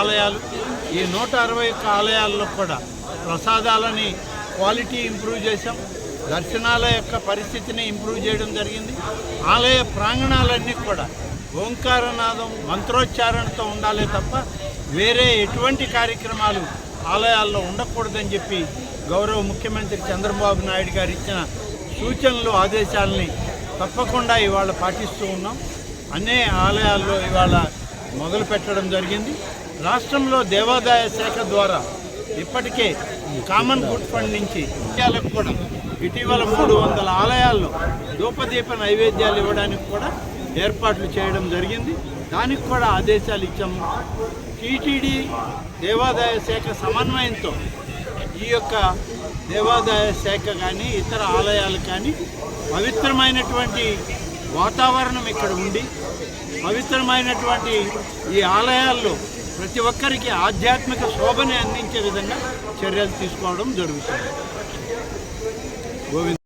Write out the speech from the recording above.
ఆలయాలు ఈ నూట అరవై ఒక్క ఆలయాల్లో కూడా ప్రసాదాలని క్వాలిటీ ఇంప్రూవ్ చేశాం. దర్శనాల యొక్క పరిస్థితిని ఇంప్రూవ్ చేయడం జరిగింది. ఆలయ ప్రాంగణాలన్నీ కూడా ఓంకారనాదం మంత్రోచ్చారణతో ఉండాలే తప్ప వేరే ఎటువంటి కార్యక్రమాలు ఆలయాల్లో ఉండకూడదని చెప్పి గౌరవ ముఖ్యమంత్రి చంద్రబాబు నాయుడు గారు ఇచ్చిన సూచనలు ఆదేశాలని తప్పకుండా ఇవాళ పాటిస్తూ ఉన్నాం. అనే ఆలయాల్లో ఇవాళ మొదలు పెట్టడం జరిగింది. రాష్ట్రంలో దేవాదాయ శాఖ ద్వారా ఇప్పటికే కామన్ గుడ్ ఫండ్ నుంచి ముఖ్యాలకు కూడా ఇటీవల మూడు వందల ఆలయాల్లో ధూపదీప నైవేద్యాలు ఇవ్వడానికి కూడా ఏర్పాట్లు చేయడం జరిగింది. దానికి కూడా ఆదేశాలు ఇచ్చాము టీటీడీ దేవాదాయ శాఖ సమన్వయంతో ఈ యొక్క దేవాదాయ శాఖ కానీ ఇతర ఆలయాలు కానీ పవిత్రమైనటువంటి వాతావరణం ఇక్కడ ఉండి పవిత్రమైనటువంటి ఈ ఆలయాల్లో ప్రతి ఒక్కరికి ఆధ్యాత్మిక శోభని అందించే విధంగా చర్యలు తీసుకోవడం జరుగుతుంది. గోవింద్